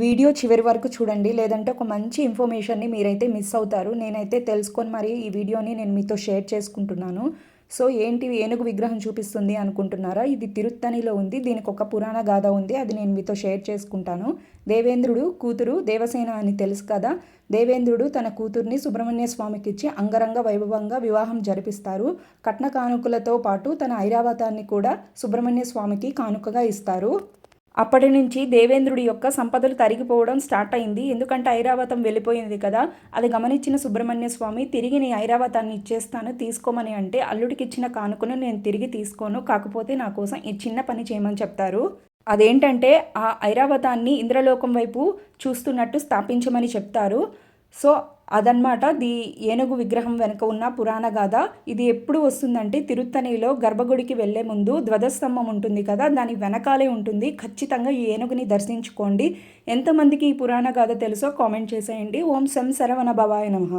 Video చివరి వరకు చూడండి లేదంటే ఒక మంచి ఇన్ఫర్మేషన్ని మీరైతే మిస్ అవుతారు. నేనైతే తెలుసుకొని మరి ఈ వీడియోని నేను మీతో షేర్ చేసుకుంటున్నాను. సో ఏంటి ఏనుగు విగ్రహం చూపిస్తుంది అనుకుంటున్నారా? ఇది తిరుత్తనిలో ఉంది దీనికి ఒక పురాణ గాథ ఉంది అది నేను మీతో షేర్ చేసుకుంటాను. దేవేంద్రుడు కూతురు దేవసేన అని తెలుసు కదా దేవేంద్రుడు తన కూతుర్ని సుబ్రహ్మణ్య స్వామికి ఇచ్చి అంగరంగ వైభవంగా వివాహం జరిపిస్తారు. కట్న కానుకలతో పాటు తన ఐరావతాన్ని కూడా సుబ్రహ్మణ్య స్వామికి కానుకగా ఇస్తారు. అప్పటి నుంచి దేవేంద్రుడి యొక్క సంపదలు తరిగిపోవడం స్టార్ట్ అయింది. ఎందుకంటే ఐరావతం వెళ్ళిపోయింది కదా అది గమనించిన సుబ్రహ్మణ్య స్వామి తిరిగి నీ ఐరావతాన్ని ఇచ్చేస్తాను తీసుకోమని అంటే అల్లుడికి ఇచ్చిన కానుకను నేను తిరిగి తీసుకోను కాకపోతే నా కోసం ఈ చిన్న పని చేయమని చెప్తారు. అదేంటంటే ఆ ఐరావతాన్ని ఇంద్రలోకం వైపు చూస్తున్నట్టు స్థాపించమని చెప్తారు. సో అదనమాట ది ఏనుగు విగ్రహం వెనుక ఉన్న పురాణ గాథ. ఇది ఎప్పుడు వస్తుందంటే తిరుత్తణిలో గర్భగుడికి వెళ్ళే ముందు ధ్వజస్తంభం ఉంటుంది కదా దాని వెనకాలే ఉంటుంది. ఖచ్చితంగా ఈ ఏనుగుని దర్శించుకోండి. ఎంతమందికి ఈ పురాణ గాథ తెలుసో కామెంట్ చేసేయండి. ఓం శం శరవణ భవాయ నమః.